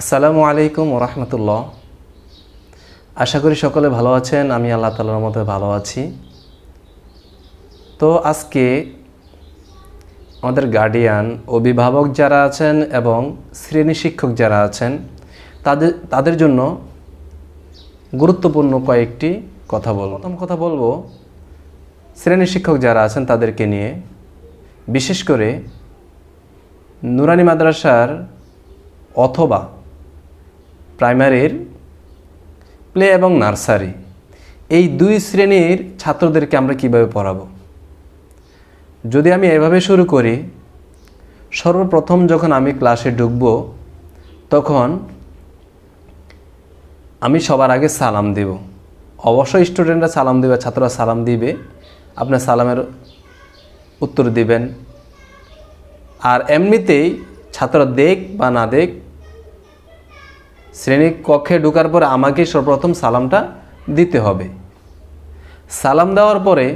আসসালামু আলাইকুম রহমতুল্লাহ। আশা করি সকলে ভালো আছেন, আমি আল্লাহ তালার মধ্যে ভালো আছি। তো আজকে আমাদের গার্ডিয়ান অভিভাবক যারা আছেন এবং শ্রেণি শিক্ষক যারা আছেন, তাদের তাদের জন্য গুরুত্বপূর্ণ কয়েকটি কথা বলব। প্রথম কথা বলব, শ্রেণি শিক্ষক যারা আছেন তাদেরকে নিয়ে, বিশেষ করে নুরানি মাদ্রাসার অথবা প্রাইমারির, প্লে এবং নার্সারি, এই দুই শ্রেণির ছাত্রদেরকে আমরা কীভাবে পড়াবো? যদি আমি এভাবে শুরু করি, সর্বপ্রথম যখন আমি ক্লাসে ঢুকব, তখন আমি সবার আগে সালাম দেব। অবশ্যই স্টুডেন্টরা সালাম দেবে, ছাত্ররা সালাম দিবে, আপনার সালামের উত্তর দিবেন। আর এমনিতেই ছাত্ররা দেখ বা না দেখ শ্রেণি কক্ষে ঢোকার পরে আমাকে সর্বপ্রথম সালামটা দিতে হবে। সালাম দেওয়ার পরে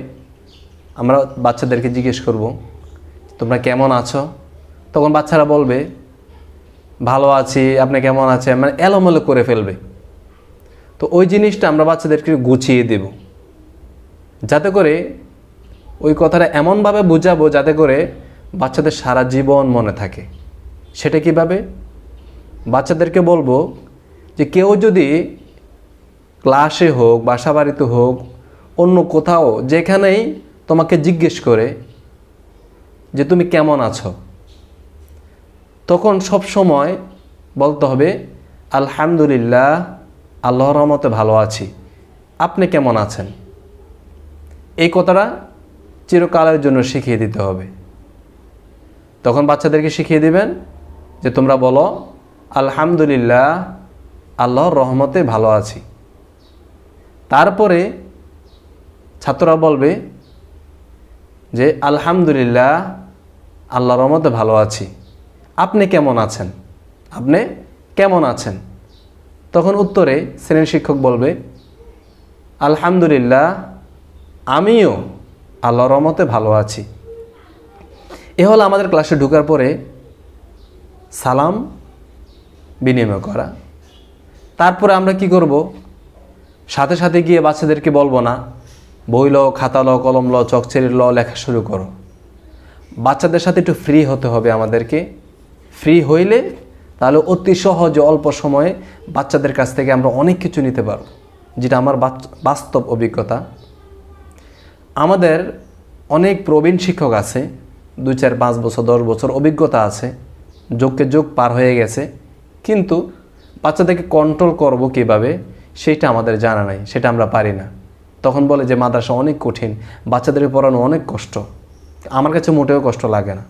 আমরা বাচ্চাদেরকে জিজ্ঞেস করব, তোমরা কেমন আছো? তখন বাচ্চারা বলবে, ভালো আছি, আপনি কেমন আছেন? মানে এলোমেলো করে ফেলবে। তো ওই জিনিসটা আমরা বাচ্চাদেরকে গুছিয়ে দেব। যাতে করে ওই কথাটা এমনভাবে বুঝাবো যাতে করে বাচ্চাদের সারা জীবন মনে থাকে। সেটা কীভাবে? বাচ্চাদেরকে বলব যে কেউ যদি ক্লাসে হোক, বাসা বাড়িতে হোক, অন্য কোথাও, যেখানেই তোমাকে জিজ্ঞেস করে যে তুমি কেমন আছো, তখন সব সময় বলতে হবে, আলহামদুলিল্লাহ, আল্লাহর রহমতে ভালো আছি। আপনি কেমন আছেন? এই কথাটা চিরকালের জন্য শিখিয়ে দিতে হবে। তখন বাচ্চাদেরকে শিখিয়ে দিবেন যে তোমরা বলো, আলহামদুলিল্লাহ আল্লাহর রহমতে ভালো আছি। তারপরে ছাত্ররা বলবে যে, আলহামদুলিল্লাহ, আল্লাহর রহমতে ভালো আছি। আপনি কেমন আছেন? আপনি কেমন আছেন? তখন উত্তরে শ্রেণির শিক্ষক বলবে, আলহামদুলিল্লাহ, আমিও আল্লাহর রহমতে ভালো আছি। এ হলো আমাদের ক্লাসে ঢুকার পরে সালাম বিনিময় করা। তারপরে আমরা কি করব? সাথে সাথে গিয়ে বাচ্চাদেরকে বলব না, বই লো, খাতা লো, কলম লো চকচেরি ল, লেখা শুরু করো। বাচ্চাদের সাথে একটু ফ্রি হতে হবে আমাদেরকে। ফ্রি হইলে তাহলে অতি সহজে অল্প সময়ে বাচ্চাদের কাছ থেকে আমরা অনেক কিছু নিতে পারব, যেটা আমার বাস্তব অভিজ্ঞতা। আমাদের অনেক প্রবীণ শিক্ষক আছে, দুই চার পাঁচ বছর, দশ বছর অভিজ্ঞতা আছে যোগকে যোগ পার হয়ে গেছে। কিন্তু বাচ্চাদেরকে কন্ট্রোল করব কীভাবে সেটা আমাদের জানা নাই, সেটা আমরা পারি না। তখন বলে যে, মাদ্রাসা অনেক কঠিন, বাচ্চাদের পড়ানো অনেক কষ্ট, আমার কাছে মোটেও কষ্ট লাগে না।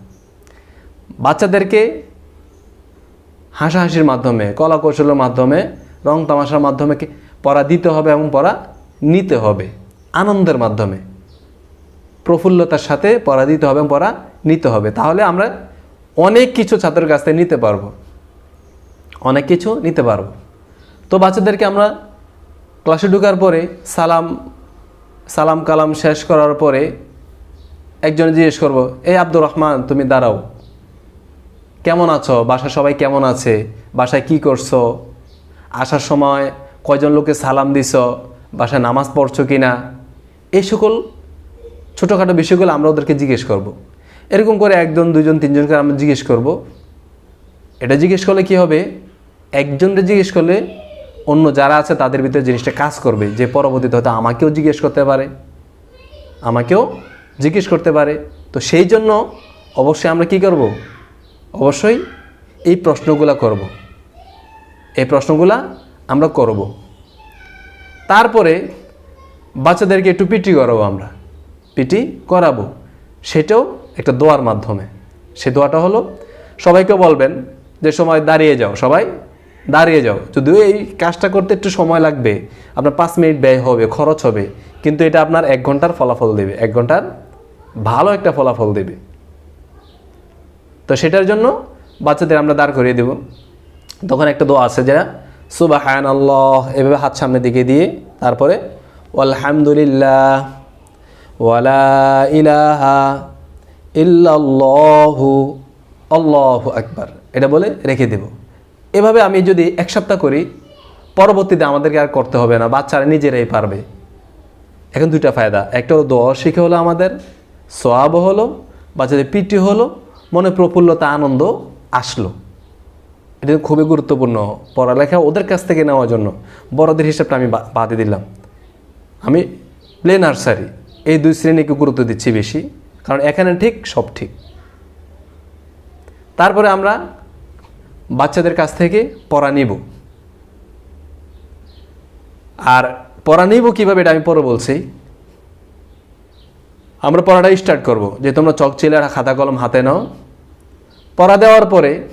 বাচ্চাদেরকে হাসাহাসির মাধ্যমে কলা কৌশলের মাধ্যমে, রং তামাশার মাধ্যমে পড়া দিতে হবে এবং পড়া নিতে হবে, আনন্দের মাধ্যমে। প্রফুল্লতার সাথে পড়া দিতে হবে এবং পড়া নিতে হবে। তাহলে আমরা অনেক কিছু ছাত্রের কাছ থেকে নিতে পারব। অনেক কিছু নিতে পারব তো বাচ্চাদেরকে আমরা ক্লাসে ঢুকার পরে সালাম সালাম কালাম শেষ করার পরে একজন জিজ্ঞেস করব, এই আব্দুর রহমান, তুমি দাঁড়াও। কেমন আছো? বাসায় সবাই কেমন আছে? বাসায় কি করছ? আসার সময় কয়জন লোকে সালাম দিছ? বাসায় নামাজ পড়ছো কি না এই সকল ছোটোখাটো বিষয়গুলো আমরা ওদেরকে জিজ্ঞেস করব। এরকম করে একজন, দুজন, তিনজনকে আমরা জিজ্ঞেস করব। এটা জিজ্ঞেস করলে কি হবে? একজনকে জিজ্ঞেস করলে অন্য যারা আছে তাদের ভিতরে জিনিসটা কাজ করবে, যে পরবর্তীতে হয়তো আমাকেও জিজ্ঞেস করতে পারে, আমাকেও জিজ্ঞেস করতে পারে। তো সেই জন্য অবশ্যই আমরা কি করব? অবশ্যই এই প্রশ্নগুলা করব। এই প্রশ্নগুলা আমরা করব। তারপরে বাচ্চাদেরকে একটু পিটি করাবো আমরা। পিটি করাবো। সেটাও একটা দোয়ার মাধ্যমে। সে দোয়াটা হলো, সবাইকে বলবেন যে সময় দাঁড়িয়ে যাও, সবাই দাঁড়িয়ে যাও। যদিও এই কাজটা করতে একটু সময় লাগবে, আপনার পাঁচ মিনিট ব্যয় হবে, খরচ হবে, কিন্তু এটা আপনার এক ঘণ্টার ফলাফল দেবে। এক ঘণ্টার ভালো একটা ফলাফল দেবে। তো সেটার জন্য বাচ্চাদের আমরা দাঁড় করিয়ে দেব। তখন একটা দোয়া আছে যেটা সুবাহ আল্লাহ এভাবে হাত সামনের দিকে দিয়ে তারপরে আলহামদুলিল্লাহ ওয়ালা ইলাহা ইল্লাল্লাহু, আল্লাহু আকবার। এটা বলে রেখে দেব। এভাবে আমি যদি এক সপ্তাহ করি, পরবর্তীতে আমাদেরকে আর করতে হবে না, বাচ্চারা নিজেরাই পারবে। এখন দুইটা ফায়দা, একটা হলো দোয়া শিখে হলো আমাদের সোয়াবও হলো, বাচ্চাদের পিটি হলো, মনে প্রফুল্লতা, আনন্দ আসলো। এটা খুবই গুরুত্বপূর্ণ পড়ালেখা ওদের কাছ থেকে নেওয়ার জন্য। বড়দের হিসাবটা আমি বাদে দিলাম। আমি প্লে নার্সারি এই দুই শ্রেণীকে গুরুত্ব দিচ্ছি বেশি, কারণ এখানে ঠিক সব ঠিক। তারপরে আমরা বাচ্চাদের কাছ থেকে পড়া নিব। আর পড়া নিব কীভাবে এটা আমি পরে বলছি। আমরা পড়াটা স্টার্ট করব, যে তোমরা চক আর খাতা কলম হাতে নাও। পড়া দেওয়ার পরে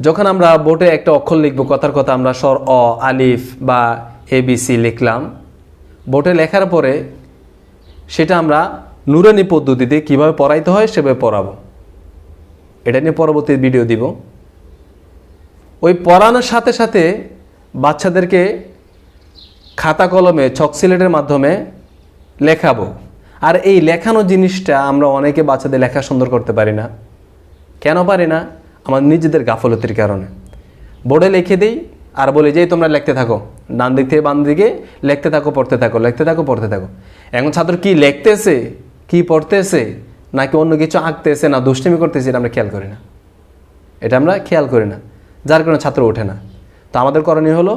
যখন আমরা বোর্ডে একটা অক্ষর লিখব, কথার কথা আমরা স্বর, অ, আলিফ বা এ, বি, সি লিখলাম। বোর্ডে লেখার পরে সেটা আমরা নুরানি পদ্ধতিতে কীভাবে পড়াইতে হয় সেভাবে পড়াবো। এটা নিয়ে পরবর্তী ভিডিও দিব। ওই পড়ানোর সাথে সাথে বাচ্চাদেরকে খাতা কলমে ছক সিলেটের মাধ্যমে লেখাবো। আর এই লেখানো জিনিসটা আমরা অনেকে বাচ্চাদের লেখা সুন্দর করতে পারি না। কেন পারি না? আমার নিজেদের গাফলতির কারণে। বোর্ডে লিখে দিই আর বলি যে তোমরা লিখতে থাকো, ডান দিক থেকে বাম দিকে লিখতে থাকো, পড়তে থাকো, লিখতে থাকো, পড়তে থাকো। এখন ছাত্র কি লিখতেছে, কি পড়তেছে? নাকি অন্য কিছু আঁকতেছে না, দুষ্টুমি করতেছে, এটা আমরা খেয়াল করি না। এটা আমরা খেয়াল করি না, যার কারণে ছাত্র ওঠে না। তো আমাদের করণীয় হলো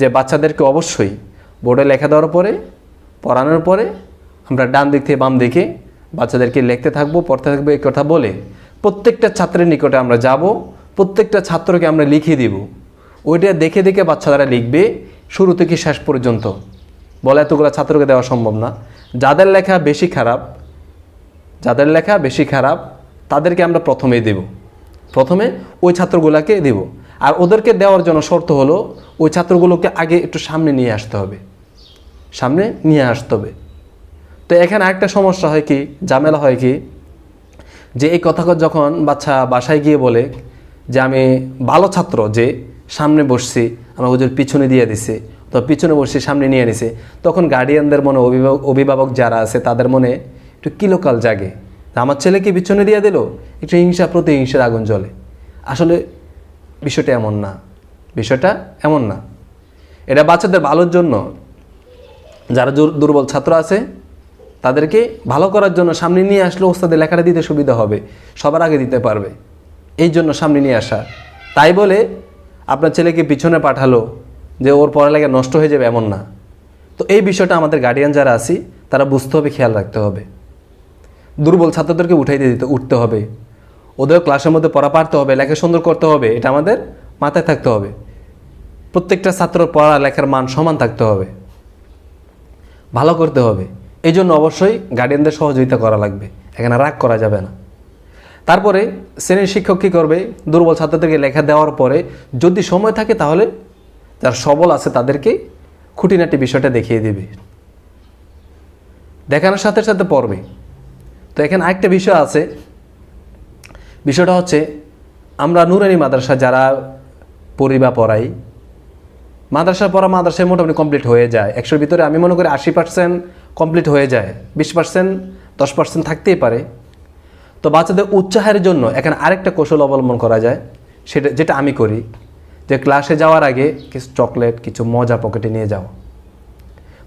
যে বাচ্চাদেরকে অবশ্যই বোর্ডে লেখা দেওয়ার পরে, পড়ানোর পরে আমরা ডান দিক থেকে বাম দিকে বাচ্চাদেরকে লিখতে থাকব, পড়তে থাকব, এই কথা বলে প্রত্যেকটা ছাত্রের নিকটে আমরা যাব, প্রত্যেকটা ছাত্রকে আমরা লিখে দিব। ওইটা দেখে দেখে বাচ্চারা লিখবে শুরু থেকে শেষ পর্যন্ত। বলে এতগুলো ছাত্রকে দেওয়া সম্ভব না। যাদের লেখা বেশি খারাপ যাদের লেখা বেশি খারাপ, তাদেরকে আমরা প্রথমেই দেব। প্রথমে ওই ছাত্রগুলোকে দেব। আর ওদেরকে দেওয়ার জন্য শর্ত হলো, ওই ছাত্রগুলোকে আগে একটু সামনে নিয়ে আসতে হবে। সামনে নিয়ে আসতে হবে। তো এখানে একটা সমস্যা হয় কি, ঝামেলা হয় কি, যে এই কথা যখন বাচ্চা বাসায় গিয়ে বলে যে আমি ভালো ছাত্র, যে সামনে বসছি, আমার ওদের পিছনে দিয়ে দিছে, তো পিছনে বসছি সামনে নিয়ে নিছে, তখন গার্ডিয়ানদের মনে অভিভাবক অভিভাবক যারা আছে, তাদের মনে একটু কিলোকাল জাগে? আমার ছেলেকে পিছনে দিয়ে দিল, একটু হিংসা প্রতিহিংসার আগুন জ্বলে। আসলে বিষয়টা এমন না। বিষয়টা এমন না। এটা বাচ্চাদের ভালোর জন্য। যারা দুর্বল ছাত্র আছে, তাদেরকে ভালো করার জন্য সামনে নিয়ে আসলে ওস্তাদের লেখাটা দিতে সুবিধা হবে। সবার আগে দিতে পারবে। এই জন্য সামনে নিয়ে আসা। তাই বলে আপনার ছেলেকে পিছনে পাঠালো যে ওর পড়ালেখা নষ্ট হয়ে যাবে এমন না। তো এই বিষয়টা আমাদের গার্ডিয়ান যারা আছি, তারা বুঝতে হবে, খেয়াল রাখতে হবে। দুর্বল ছাত্রদেরকে উঠাইতে দিতে, উঠতে হবে। ওদের ক্লাসের মধ্যে পড়া পারতে হবে, লেখা সুন্দর করতে হবে, এটা আমাদের মাথায় থাকতে হবে। প্রত্যেকটা ছাত্র পড়া লেখার মান সমান থাকতে হবে। ভালো করতে হবে। এই জন্য অবশ্যই গার্ডিয়ানদের সহযোগিতা করা লাগবে। এখানে রাগ করা যাবে না। তারপরে শ্রেণির শিক্ষক কী করবে? দুর্বল ছাত্রদেরকে লেখা দেওয়ার পরে যদি সময় থাকে তাহলে যারা সবল আছে তাদেরকে খুঁটিনাটি বিষয়টা দেখিয়ে দেবে। দেখানোর সাথে সাথে পড়বে। তো এখানে আরেকটা বিষয় আছে। বিষয়টা হচ্ছে, আমরা নুরানি মাদ্রাসা যারা পড়ি বা পড়াই, মাদ্রাসা পড়া মাদ্রাসায় মোটামুটি কমপ্লিট হয়ে যায়। একশোর ভিতরে আমি মনে করি আশি পার্সেন্ট কমপ্লিট হয়ে যায়। বিশ পার্সেন্ট দশ পার্সেন্ট থাকতেই পারে। তো বাচ্চাদের উৎসাহের জন্য এখানে আরেকটা কৌশল অবলম্বন করা যায়। সেটা, যেটা আমি করি, যে ক্লাসে যাওয়ার আগে কিছু চকলেট, কিছু মজা পকেটে নিয়ে যাও।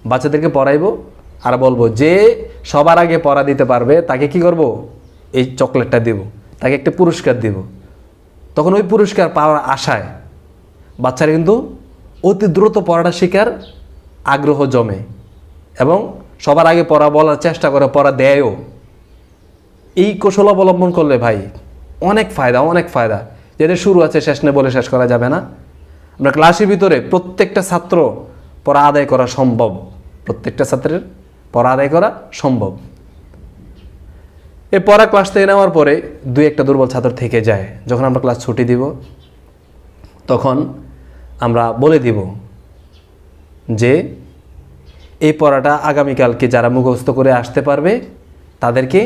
বাচ্চাদেরকে পড়াইবো আর বলব, যে সবার আগে পড়া দিতে পারবে, তাকে কি করব? এই চকলেটটা দেব। তাকে একটা পুরস্কার দেব। তখন ওই পুরস্কার পাওয়ার আশায় বাচ্চারা কিন্তু অতি দ্রুত পড়াটা শেখার আগ্রহ জমে এবং সবার আগে পড়া বলার চেষ্টা করে, পড়া দেয়ও। এই কৌশল অবলম্বন করলে ভাই অনেক ফায়দা অনেক ফায়দা। যেটা শুরু আছে, শেষ নেই বলে শেষ করা যাবে না। আমরা ক্লাসের ভিতরে প্রত্যেকটা ছাত্র পড়া আদায় করা সম্ভব। প্রত্যেকটা ছাত্রের পড়া আদায় করা সম্ভব। এই পড়া ক্লাস থেকে নেওয়ার পরে দুই একটা দুর্বল ছাত্র থেকে যায়। যখন আমরা ক্লাস ছুটি দিব, তখন আমরা বলে দিব যে, এই পড়াটা আগামীকালকে যারা মুখস্থ করে আসতে পারবে, তাদেরকে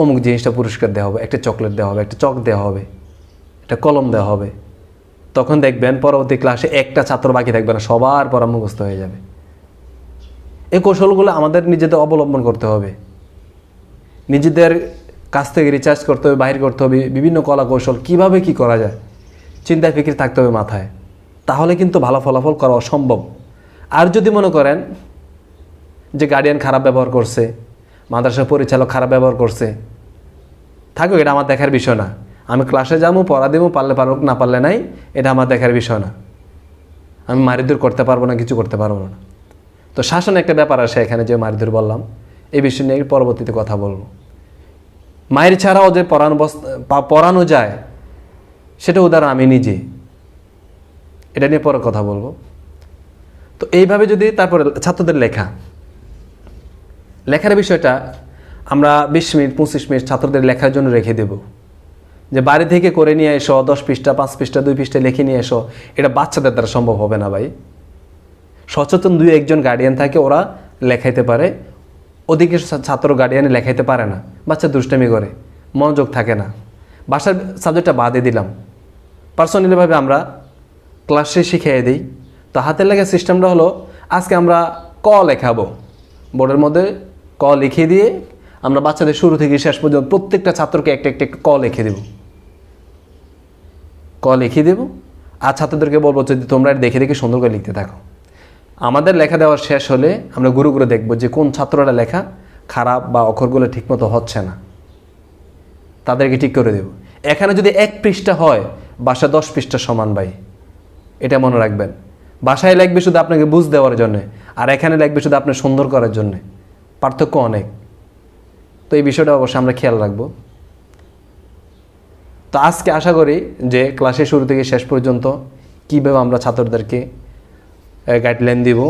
অমুক জিনিসটা পুরস্কার দেওয়া হবে, একটা চকলেট দেওয়া হবে, একটা চক দেওয়া হবে, একটা কলম দেওয়া হবে। তখন দেখবেন পরবর্তী ক্লাসে একটা ছাত্র বাকি থাকবে না, সবার পড়া মুখস্থ হয়ে যাবে। এই কৌশলগুলো আমাদের নিজেদের অবলম্বন করতে হবে। নিজেদের কাছ থেকে রিচার্জ করতে হবে, বাহির করতে হবে, বিভিন্ন কলা কৌশল কীভাবে কি করা যায় চিন্তা ফিকির থাকতে হবে মাথায়। তাহলে কিন্তু ভালো ফলাফল করা অসম্ভব। আর যদি মনে করেন যে গার্ডিয়ান খারাপ ব্যবহার করছে মাদ্রাসা পরিচালক খারাপ ব্যবহার করছে, থাকুক, এটা আমার দেখার বিষয় না। আমি ক্লাসে যাব, পড়া দেবো, পারলে পারুক, না পারলে নাই, এটা আমার দেখার বিষয় না। আমি মারিদুর করতে পারব না, কিছু করতে পারব না। তো শাসন একটা ব্যাপার আসে এখানে, যে মারিদুর বললাম। এই বিষয় নিয়ে পরবর্তীতে কথা বলব। মায়ের ছাড়াও যে পড়ানো পড়ানো যায়, সেটা উদাহরণ আমি নিজে। এটা নিয়ে পরে কথা বলব। তো এইভাবে যদি তারপরে ছাত্রদের লেখা। লেখার বিষয়টা আমরা বিশ মিনিট, পঁচিশ মিনিট ছাত্রদের লেখার জন্য রেখে দেব। যে বাড়ি থেকে করে নিয়ে এসো, দশ পৃষ্ঠা, পাঁচ পৃষ্ঠা, দুই পৃষ্ঠা লিখে নিয়ে এসো, এটা বাচ্চাদের দ্বারা সম্ভব হবে না ভাই। সচেতন দুই একজন গার্ডিয়ান থাকে, ওরা লেখাইতে পারে। ওদিকে ছাত্র গার্ডিয়ানে লেখাইতে পারে না, বাচ্চা দুষ্টামি করে, মনোযোগ থাকে না। বাসার সাবজেক্টটা বাদে দিলাম। পার্সোনালিভাবে আমরা ক্লাসে শিখিয়ে দিই। তো হাতের লেখা সিস্টেমটা হলো, আজকে আমরা ক লেখাবো? বোর্ডের মধ্যে ক লিখে দিয়ে আমরা বাচ্চাদের শুরু থেকে শেষ পর্যন্ত প্রত্যেকটা ছাত্রকে একটা একটা ক লিখে দেব। ক লিখে দেব। আর ছাত্রদেরকে বলব, যদি তোমরা দেখে দেখে সুন্দর করে লিখতে থাকো। আমাদের লেখা দেওয়ার শেষ হলে আমরা গুরু গুরু দেখব যে কোন ছাত্ররা লেখা খারাপ বা অক্ষরগুলো ঠিকমতো হচ্ছে না। তাদেরকে ঠিক করে দেব। এখানে যদি এক পৃষ্ঠা হয়, বাসা দশ পৃষ্ঠা সমান ভাই। এটা মনে রাখবেন। বাসায় লাগবে শুধু আপনাকে বুঝ দেওয়ার জন্যে, আর এখানে লাগবে শুধু আপনার সুন্দর করার জন্যে। পার্থক্য অনেক। তো এই বিষয়টা অবশ্যই আমরা খেয়াল রাখব। তো আজকে আশা করি যে ক্লাসের শুরু থেকে শেষ পর্যন্ত কীভাবে আমরা ছাত্রদেরকে গাইডলাইন দিব।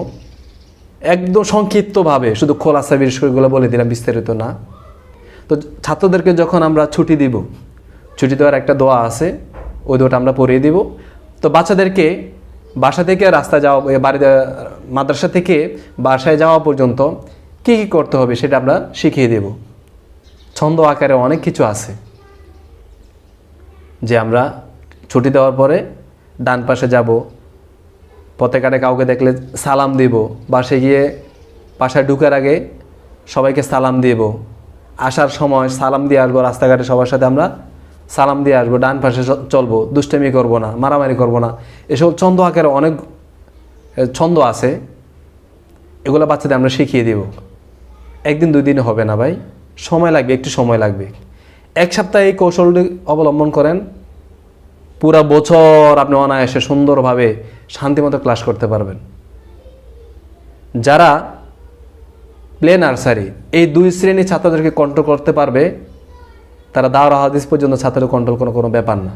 একদম সংক্ষিপ্তভাবে, শুধু খোলাসা বিষয়গুলো বলে দিলাম, বিস্তারিত না। তো ছাত্রদেরকে যখন আমরা ছুটি দিব, ছুটি দেওয়ার একটা দোয়া আছে, ওই দোয়াটা আমরা পড়িয়ে দিব। তো বাচ্চাদেরকে বাসা থেকে রাস্তা যাওয়া বাড়িতে, মাদ্রাসা থেকে বাসায় যাওয়া পর্যন্ত কী কী করতে হবে সেটা আমরা শিখিয়ে দেব। ছন্দ আকারে অনেক কিছু আছে। যে আমরা ছুটি দেওয়ার পরে ডান পাশে যাব পথে ঘাটে কাউকে দেখলে সালাম দিব। বাসে গিয়ে বাসায় ঢুকার আগে সবাইকে সালাম দিব। আসার সময় সালাম দিয়ে আসব, রাস্তাঘাটে সবার সাথে আমরা সালাম দিয়ে আসব। ডান পাশে চলবো, দুষ্টেমি করব না, মারামারি করব না। এসব ছন্দ আকারে অনেক ছন্দ আছে। এগুলো বাচ্চাদের আমরা শিখিয়ে দিব। একদিন দুই দিন হবে না ভাই। সময় লাগবে, একটু সময় লাগবে। এক সপ্তাহে এই কৌশলটি অবলম্বন করেন পুরা বছর আপনি অনায়াসে সুন্দরভাবে শান্তিমতো ক্লাস করতে পারবেন। যারা প্লে নার্সারি, এই দুই শ্রেণির ছাত্রদেরকে কন্ট্রোল করতে পারবে, তারা দাওরা হাদিস পর্যন্ত ছাত্রদের কন্ট্রোল কোনো কোনো ব্যাপার না।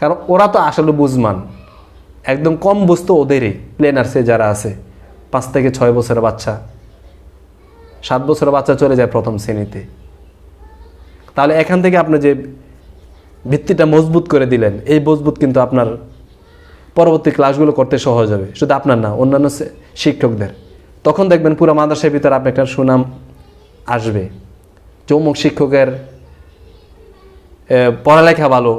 কারণ ওরা তো আসলে বুঝমান। একদম কম বুঝতো ওদেরই প্লে নার্সারি যারা আছে, পাঁচ থেকে ছয় বছরের বাচ্চা। সাত বছরের বাচ্চা চলে যায় প্রথম শ্রেণীতে। তাহলে এখান থেকে আপনি যে ভিত্তিটা মজবুত করে দিলেন। এই মজবুত কিন্তু আপনার পরবর্তী ক্লাসগুলো করতে সহজ হবে। শুধু আপনার না, অন্যান্য শিক্ষকদের। তখন দেখবেন পুরো মাদ্রাসার ভিতরে আপনি একটা সুনাম আসবে। চৌমুখ শিক্ষকের পড়ালেখা ভালো,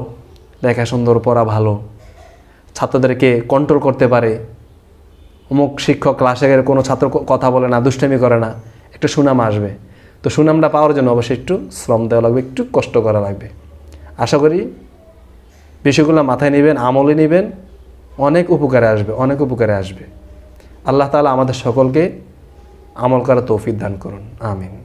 লেখা সুন্দর, পড়া ভালো। ছাত্রদেরকে কন্ট্রোল করতে পারে। অমুক শিক্ষক ক্লাসে ক্লাসের কোনো ছাত্র কথা বলে না, দুষ্টামি করে না, একটু সুনাম আসবে। তো সুনামটা পাওয়ার জন্য অবশ্যই একটু শ্রম দেওয়া লাগবে, একটু কষ্ট করা লাগবে। আশা করি বিষয়গুলো মাথায় নেবেন, আমলে নেবেন, অনেক উপকারে আসবে, অনেক উপকারে আসবে। আল্লাহ তালা আমাদের সকলকে আমল করা তৌফিক দান করুন। আমিন।